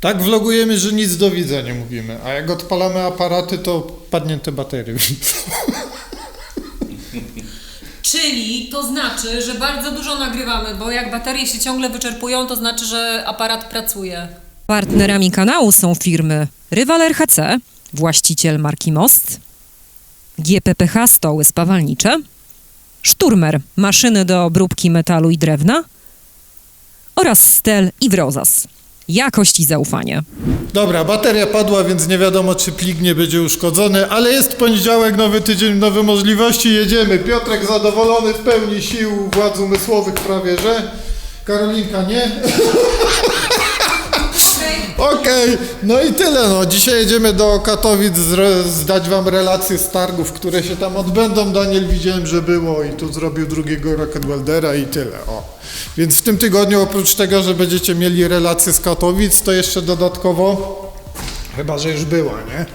Tak vlogujemy, że nic do widza nie mówimy, a jak odpalamy aparaty, to padnięte baterie. Czyli to znaczy, że bardzo dużo nagrywamy, bo jak baterie się ciągle wyczerpują, to znaczy, że aparat pracuje. Partnerami kanału są firmy Rywal RHC, właściciel marki Most, GPPH Stoły Spawalnicze, Szturmer, maszyny do obróbki metalu i drewna oraz Stel i Wrozas. Jakość i zaufanie. Dobra, bateria padła, więc nie wiadomo, czy plik nie będzie uszkodzony, ale jest poniedziałek, nowy tydzień, nowe możliwości, jedziemy. Piotrek zadowolony, w pełni sił, władz umysłowych prawie, że. Karolinka nie. Okej, no i tyle. No. Dzisiaj jedziemy do Katowic zdać wam relacje z targów, które się tam odbędą. Daniel widziałem, że było i tu zrobił drugiego Rocket Weldera i tyle. O. Więc w tym tygodniu oprócz tego, że będziecie mieli relacje z Katowic, to jeszcze dodatkowo, chyba że już była, nie?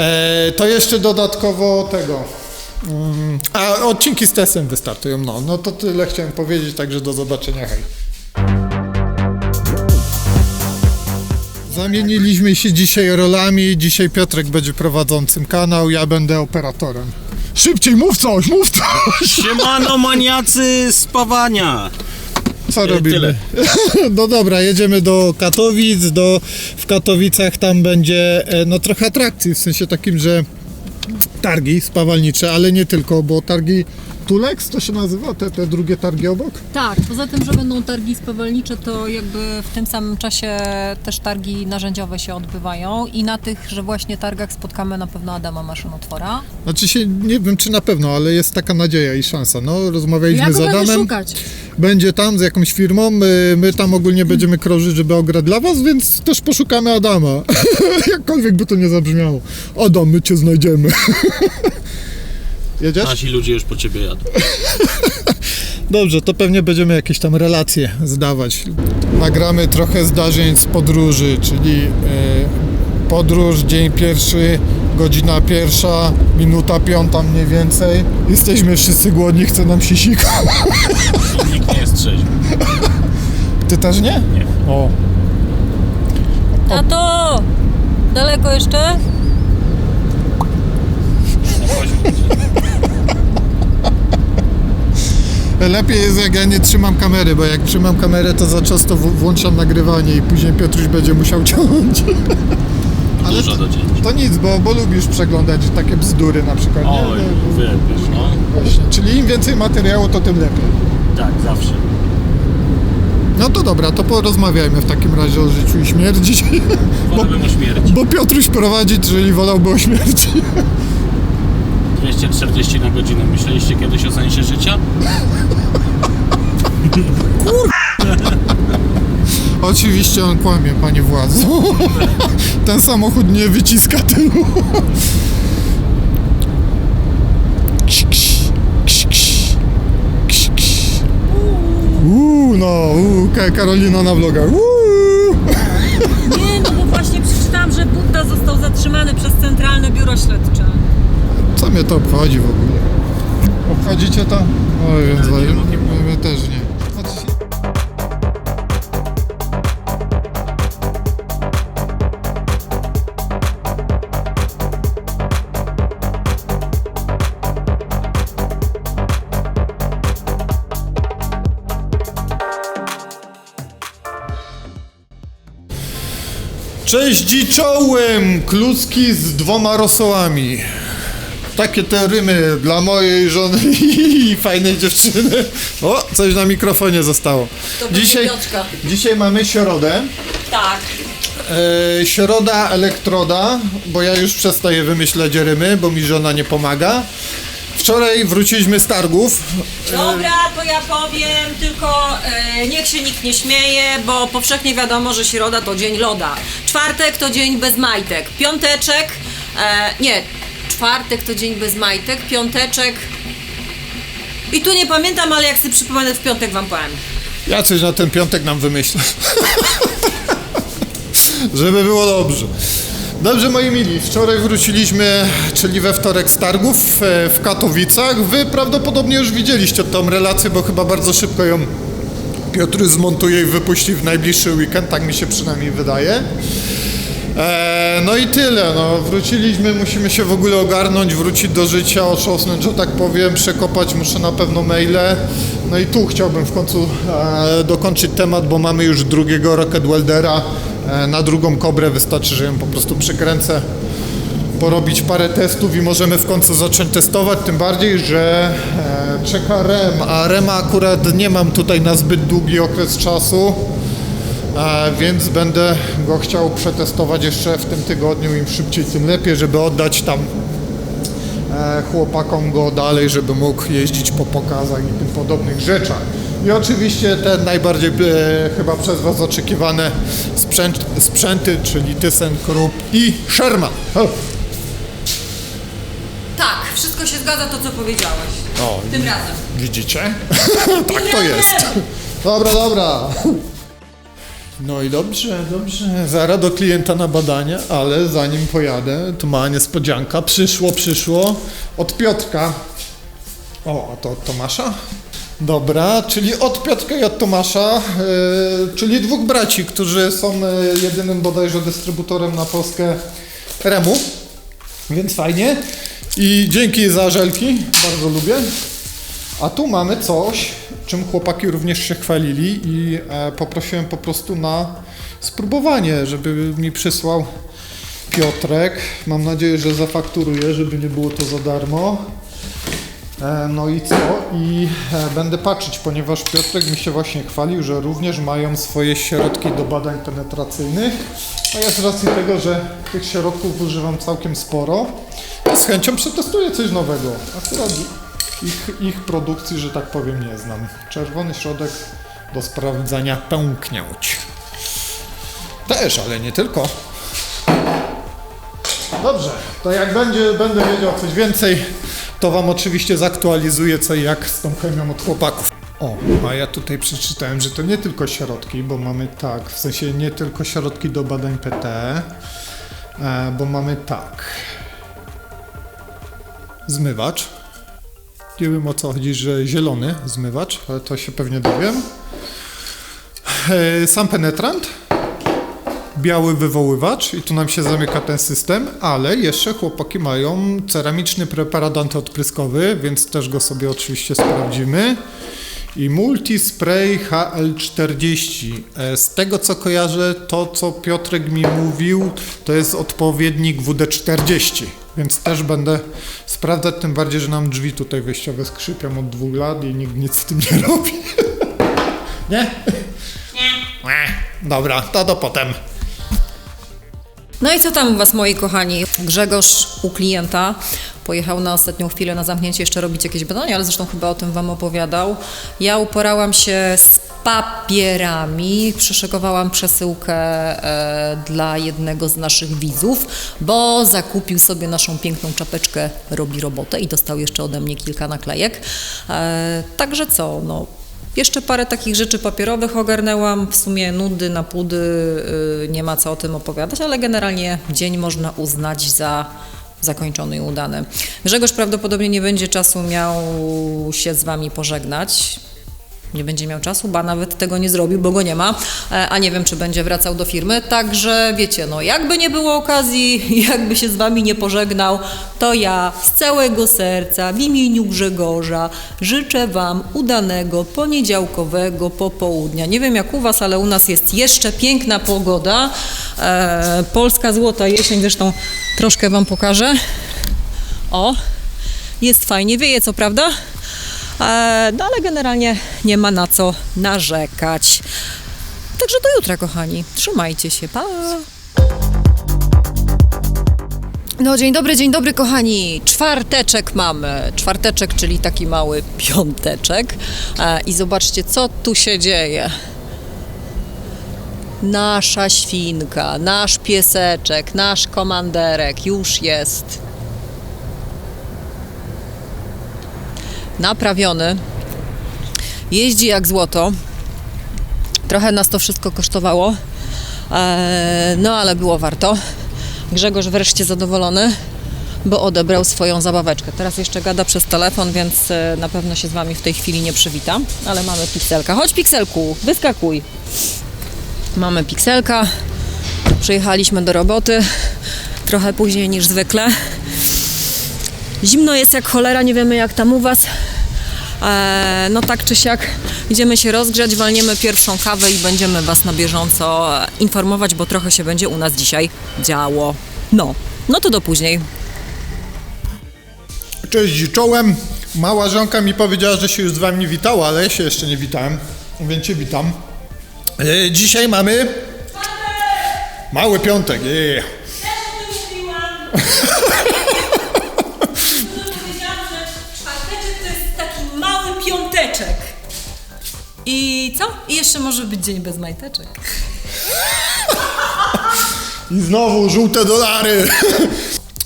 E, to jeszcze dodatkowo tego. Mm, a odcinki z testem wystartują. No, no to tyle chciałem powiedzieć, także do zobaczenia. Hej. Zamieniliśmy się dzisiaj rolami. Dzisiaj Piotrek będzie prowadzącym kanał, ja będę operatorem. Szybciej mów coś, mów coś! Siemano maniacy spawania! Co robimy? tyle. No dobra, jedziemy do Katowic. Do, w Katowicach tam będzie e, no trochę atrakcji, w sensie takim, że targi spawalnicze, ale nie tylko, bo targi Tulex to się nazywa, te, te drugie targi obok? Tak, poza tym, że będą targi spawalnicze, to jakby w tym samym czasie też targi narzędziowe się odbywają i na tych, że właśnie targach spotkamy na pewno Adama Maszynotwora. Znaczy się, nie wiem czy na pewno, ale jest taka nadzieja i szansa. No, rozmawialiśmy Ja z Adamem. szukać. Będzie tam z jakąś firmą, my, my tam ogólnie będziemy krążyć, żeby ograć dla was, więc też poszukamy Adama. Jakkolwiek by to nie zabrzmiało. Adam, my cię znajdziemy. Jedziesz? Nasi ludzie już po ciebie jadą. Dobrze, to pewnie będziemy jakieś tam relacje zdawać. Nagramy trochę zdarzeń z podróży, czyli e, podróż, dzień pierwszy, godzina pierwsza, minuta piąta mniej więcej. Jesteśmy wszyscy głodni, chce nam się sika. Nikt nie jest trzeźwy. Ty też nie? Nie. O. Tato! Daleko jeszcze? Lepiej jest jak ja nie trzymam kamery, bo jak trzymam kamerę to za często włączam nagrywanie i później Piotruś będzie musiał ciągnąć. Ale Dużo do cięcia. To nic, bo, bo lubisz przeglądać takie bzdury na przykład. nie? Oj, No, wiesz, no. Właśnie. Czyli im więcej materiału, to tym lepiej. Tak, zawsze. No to dobra, to porozmawiajmy w takim razie o życiu i śmierci. Wolałbym o śmierci. Bo Piotruś prowadzi, czyli wolałby o śmierci. 240 na godzinę. Myśleliście kiedyś o sensie życia? Oczywiście on kłamie, panie władzu. Ten samochód nie wyciska ksz. Uuu, no, Ka- Karolina na vlogach. Uuu. Nie, no bo właśnie przeczytałam, że Budda został zatrzymany przez Centralne Biuro Śledcze. Co mnie to obchodzi w ogóle? Obchodzicie to? Oj, więc Ale nie wiem, o kim my, też nie. Cześć dziczołem! Kluski z dwoma rosołami. Takie te rymy dla mojej żony i fajnej dziewczyny. O, coś na mikrofonie zostało. To Dzisiaj, Piotrka. dzisiaj mamy środę. Tak. E, środa elektroda, bo ja już przestaję wymyślać rymy, bo mi żona nie pomaga. Wczoraj wróciliśmy z targów. Dobra, to ja powiem, tylko e, niech się nikt nie śmieje, bo powszechnie wiadomo, że środa to dzień loda. Czwartek to dzień bez majtek. Piąteczek, e, nie, czwartek to dzień bez majtek, piąteczek. I tu nie pamiętam, ale jak sobie przypomnę w piątek wam powiem. Ja coś na ten piątek nam wymyślę. Żeby było dobrze. Dobrze, moi mili, wczoraj wróciliśmy, czyli we wtorek z targów e, w Katowicach. Wy prawdopodobnie już widzieliście tą relację, bo chyba bardzo szybko ją Piotr zmontuje i wypuści w najbliższy weekend, tak mi się przynajmniej wydaje. E, no i tyle, no wróciliśmy, musimy się w ogóle ogarnąć, wrócić do życia, otrząsnąć, że tak powiem, przekopać muszę na pewno maile. No i tu chciałbym w końcu e, dokończyć temat, bo mamy już drugiego Rocket Weldera. E, na drugą kobrę wystarczy, że ją po prostu przykręcę, porobić parę testów i możemy w końcu zacząć testować, tym bardziej, że czeka REM, a REMa akurat nie mam tutaj na zbyt długi okres czasu. E, więc będę go chciał przetestować jeszcze w tym tygodniu, im szybciej, tym lepiej, żeby oddać tam e, chłopakom go dalej, żeby mógł jeździć po pokazach i tym podobnych rzeczach. I oczywiście te najbardziej e, chyba przez Was oczekiwane sprzęt, sprzęty, czyli ThyssenKrupp i Sherman. Tak, wszystko się zgadza to, co powiedziałeś. O, Tym razem. Widzicie? tak to jest. Dobra, dobra. No i dobrze, dobrze. Zaraz do klienta na badanie, ale zanim pojadę, to mała niespodzianka. Przyszło, przyszło od Piotrka. O, a to od Tomasza? Dobra, czyli od Piotrka i od Tomasza, yy, czyli dwóch braci, którzy są yy, jedynym bodajże dystrybutorem na Polskę Remu. Więc fajnie. I dzięki za żelki, bardzo lubię. A tu mamy coś, czym chłopaki również się chwalili i e, poprosiłem po prostu na spróbowanie, żeby mi przysłał Piotrek. Mam nadzieję, że zafakturuje, żeby nie było to za darmo. E, no i co? I e, będę patrzeć, ponieważ Piotrek mi się właśnie chwalił, że również mają swoje środki do badań penetracyjnych. A ja z racji tego, że tych środków używam całkiem sporo, to z chęcią przetestuję coś nowego. Akurat ich, ich produkcji, że tak powiem, nie znam. Czerwony środek do sprawdzania pęknięć. Też, ale nie tylko. Dobrze, to jak będzie, będę wiedział coś więcej, to Wam oczywiście zaktualizuję co i jak z tą chemią od chłopaków. O, a ja tutaj przeczytałem, że to nie tylko środki, bo mamy tak, w sensie nie tylko środki do badań PT, e, bo mamy tak. Zmywacz. Nie wiem o co chodzi, że zielony zmywacz, ale to się pewnie dowiem. E, Sam penetrant biały wywoływacz i tu nam się zamyka ten system, ale jeszcze chłopaki mają ceramiczny preparat antyodpryskowy, więc też go sobie oczywiście sprawdzimy. I Multispray HL40. E, Z tego co kojarzę, to co Piotrek mi mówił, to jest odpowiednik WD40, więc też będę sprawdzać, tym bardziej, że nam drzwi tutaj wejściowe skrzypią od dwóch lat i nikt nic z tym nie robi. nie? Nie. Dobra, to do potem. No i co tam u Was, moi kochani? Grzegorz u klienta pojechał na ostatnią chwilę na zamknięcie jeszcze robić jakieś badania, ale zresztą chyba o tym Wam opowiadał. Ja uporałam się z papierami, przyszykowałam przesyłkę e, dla jednego z naszych widzów, bo zakupił sobie naszą piękną czapeczkę Robi Robotę i dostał jeszcze ode mnie kilka naklejek. E, także co, no jeszcze parę takich rzeczy papierowych ogarnęłam, w sumie nudy na pudy, y, nie ma co o tym opowiadać, ale generalnie dzień można uznać za zakończony i udany. Grzegorz prawdopodobnie nie będzie czasu miał się z Wami pożegnać. Nie będzie miał czasu, ba nawet tego nie zrobił, bo go nie ma, e, a nie wiem, czy będzie wracał do firmy. Także wiecie, no jakby nie było okazji, jakby się z Wami nie pożegnał, to ja z całego serca w imieniu Grzegorza życzę Wam udanego poniedziałkowego popołudnia. Nie wiem jak u Was, ale u nas jest jeszcze piękna pogoda. E, Polska złota jesień, zresztą troszkę Wam pokażę. O, jest fajnie, wieje co prawda, no ale generalnie nie ma na co narzekać. Także do jutra, kochani. Trzymajcie się, pa! No, dzień dobry, dzień dobry, kochani. Czwarteczek mamy. Czwarteczek, czyli taki mały piąteczek. E, I zobaczcie, co tu się dzieje. Nasza świnka, nasz pieseczek, nasz komanderek już jest naprawiony. Jeździ jak złoto. Trochę nas to wszystko kosztowało, eee, no ale było warto. Grzegorz wreszcie zadowolony. bo odebrał swoją zabaweczkę. Teraz jeszcze gada przez telefon, więc e, na pewno się z Wami w tej chwili nie przywita, ale mamy pikselka. Chodź pikselku, wyskakuj. Mamy pikselka, przyjechaliśmy do roboty, trochę później niż zwykle. Zimno jest jak cholera, nie wiemy jak tam u Was. Eee, no tak czy siak idziemy się rozgrzać, walniemy pierwszą kawę i będziemy Was na bieżąco e, informować, bo trochę się będzie u nas dzisiaj działo. No, no to do później. Cześć, czołem. Mała żonka mi powiedziała, że się już z wami witała, ale ja się jeszcze nie witałem, więc cię witam. E, dzisiaj mamy... Mały piątek, yeah. Czwarteczek I co? I jeszcze może być dzień bez majteczek. I znowu żółte dolary.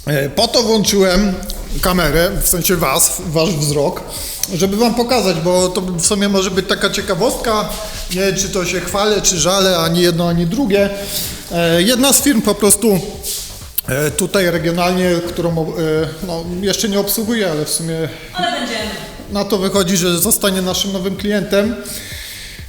E, Po to włączyłem kamerę, w sensie was, wasz wzrok, żeby wam pokazać, bo to w sumie może być taka ciekawostka, nie wiem, czy to się chwalę, czy żale, ani jedno, ani drugie. E, Jedna z firm po prostu e, tutaj regionalnie, którą no, jeszcze nie obsługuję, ale w sumie Ale będziemy. Na to wychodzi, że zostanie naszym nowym klientem.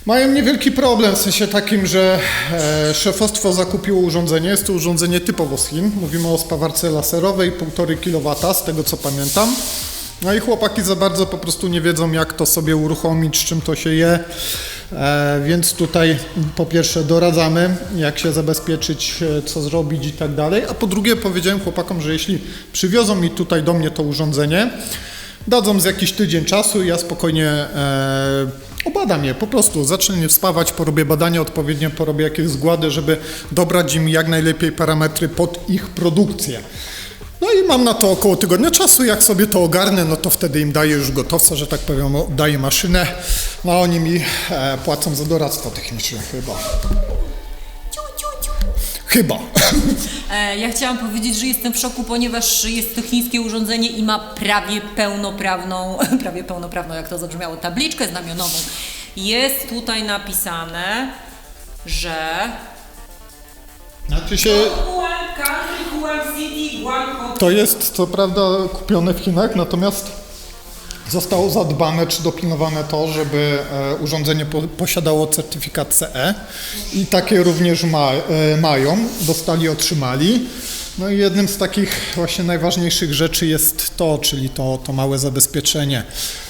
Mają niewielki problem, w sensie takim, że e, szefostwo zakupiło urządzenie. Jest to urządzenie typowo z Chin. Mówimy o spawarce laserowej 1,5 kW, z tego co pamiętam. No i chłopaki za bardzo po prostu nie wiedzą, jak to sobie uruchomić, z czym to się je. E, więc tutaj po pierwsze doradzamy, jak się zabezpieczyć, e, co zrobić i tak dalej. A po drugie powiedziałem chłopakom, że jeśli przywiozą mi tutaj do mnie to urządzenie, Dadzą z jakiś tydzień czasu i ja spokojnie e, obadam je, po prostu zacznę je wspawać, porobię badania odpowiednie, porobię jakieś zgłady, żeby dobrać im jak najlepiej parametry pod ich produkcję. No i mam na to około tygodnia czasu, jak sobie to ogarnę, no to wtedy im daję już gotowca, że tak powiem, daję maszynę, no a oni mi e, płacą za doradztwo techniczne chyba. Chyba. E, ja chciałam powiedzieć, że jestem w szoku, ponieważ jest to chińskie urządzenie i ma prawie pełnoprawną, prawie pełnoprawną, jak to zabrzmiało, tabliczkę znamionową. Jest tutaj napisane, że Znaczy się. To jest co prawda kupione w Chinach, natomiast zostało zadbane czy dopilnowane to, żeby e, urządzenie po, posiadało certyfikat CE i takie również ma, e, mają, dostali, otrzymali. No i jednym z takich właśnie najważniejszych rzeczy jest to, czyli to, to małe zabezpieczenie.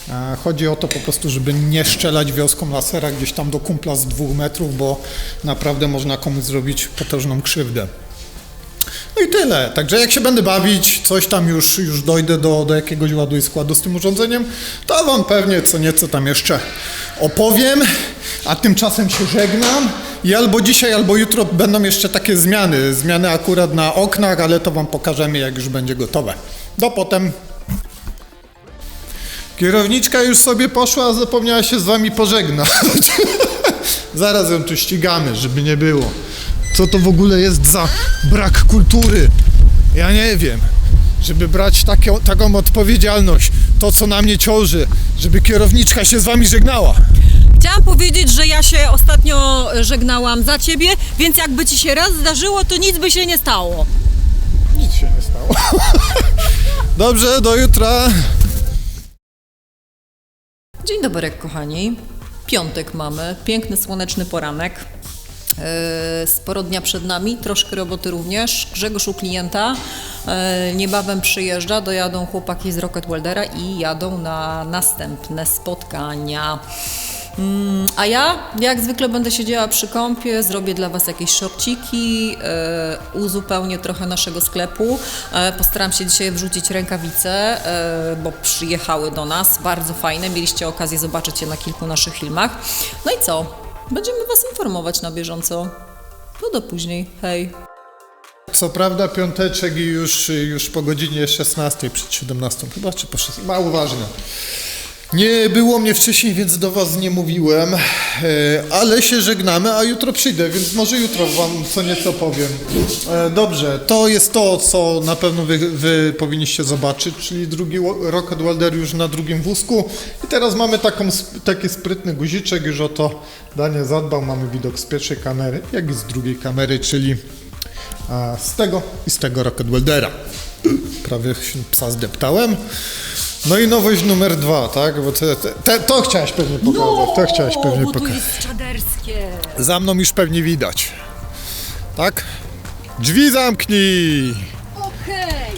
E, Chodzi o to po prostu, żeby nie szczelać wioską lasera gdzieś tam do kumpla z dwóch metrów, bo naprawdę można komuś zrobić potężną krzywdę. No i tyle. Także jak się będę bawić, coś tam już, już dojdę do, do jakiegoś ładu i składu z tym urządzeniem, to wam pewnie co nieco tam jeszcze opowiem, a tymczasem się żegnam i albo dzisiaj, albo jutro będą jeszcze takie zmiany. Zmiany akurat na oknach, ale to wam pokażemy jak już będzie gotowe. Do potem. Kierowniczka już sobie poszła, zapomniała się z wami pożegnać. Zaraz ją tu ścigamy, żeby nie było. Co to w ogóle jest za brak kultury? Ja nie wiem. Żeby brać taką, taką odpowiedzialność, to co na mnie ciąży, żeby kierowniczka się z wami żegnała. Chciałam powiedzieć, że ja się ostatnio żegnałam za ciebie, więc jakby ci się raz zdarzyło, to nic by się nie stało. Nic się nie stało. Dobrze, do jutra. Dzień dobry, kochani. Piątek mamy, piękny słoneczny poranek. Yy, Sporo dnia przed nami, troszkę roboty również. Grzegorz u klienta yy, niebawem przyjeżdża, dojadą chłopaki z Rocket Weldera i jadą na następne spotkania. Mm, A ja, jak zwykle, będę siedziała przy kąpie, zrobię dla Was jakieś szorciki, e, uzupełnię trochę naszego sklepu. E, postaram się dzisiaj wrzucić rękawice, e, bo przyjechały do nas, bardzo fajne. Mieliście okazję zobaczyć je na kilku naszych filmach. No i co? Będziemy Was informować na bieżąco. No do później. Hej. Co prawda piąteczek już, już po godzinie 16 przed 17 chyba, czy po 16, mało ważne. Nie było mnie wcześniej, więc do was nie mówiłem, e, ale się żegnamy, a jutro przyjdę, więc może jutro wam co nieco powiem. E, Dobrze, to jest to, co na pewno wy, wy powinniście zobaczyć, czyli drugi Rocket Welder już na drugim wózku i teraz mamy taką, taki sprytny guziczek, już o to Daniel zadbał, mamy widok z pierwszej kamery, jak i z drugiej kamery, czyli z tego i z tego Rocket Weldera. prawie się psa zdeptałem. No i nowość numer dwa, tak? Bo te, te, te, to chciałeś pewnie pokazać, to chciałeś pewnie bo tu pokazać. jest czaderskie. Za mną już pewnie widać. Tak? Drzwi zamknij! Okej.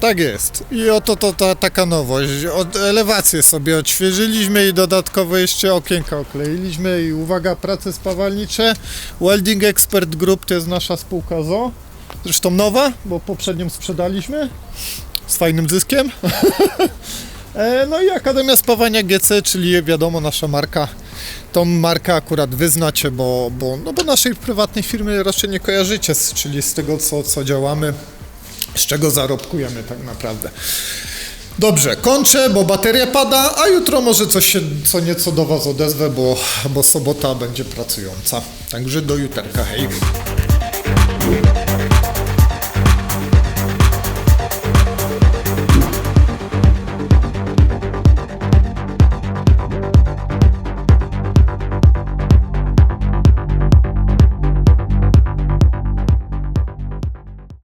Tak jest. I oto to ta, taka nowość. Od, elewację sobie odświeżyliśmy i dodatkowo jeszcze okienka okleiliśmy. I uwaga, prace spawalnicze. Welding Expert Group to jest nasza spółka ZO. Zresztą nowa, bo poprzednią sprzedaliśmy z fajnym zyskiem. E, No i Akademia Spawania GC, czyli wiadomo nasza marka. Tą markę akurat wyznacie, bo, bo, no bo naszej prywatnej firmy raczej nie kojarzycie, z, czyli z tego co, co działamy z czego zarobkujemy tak naprawdę. Dobrze, kończę, bo bateria pada, a jutro może coś się co nieco do Was odezwę, bo, bo sobota będzie pracująca. Także do juterka, hej.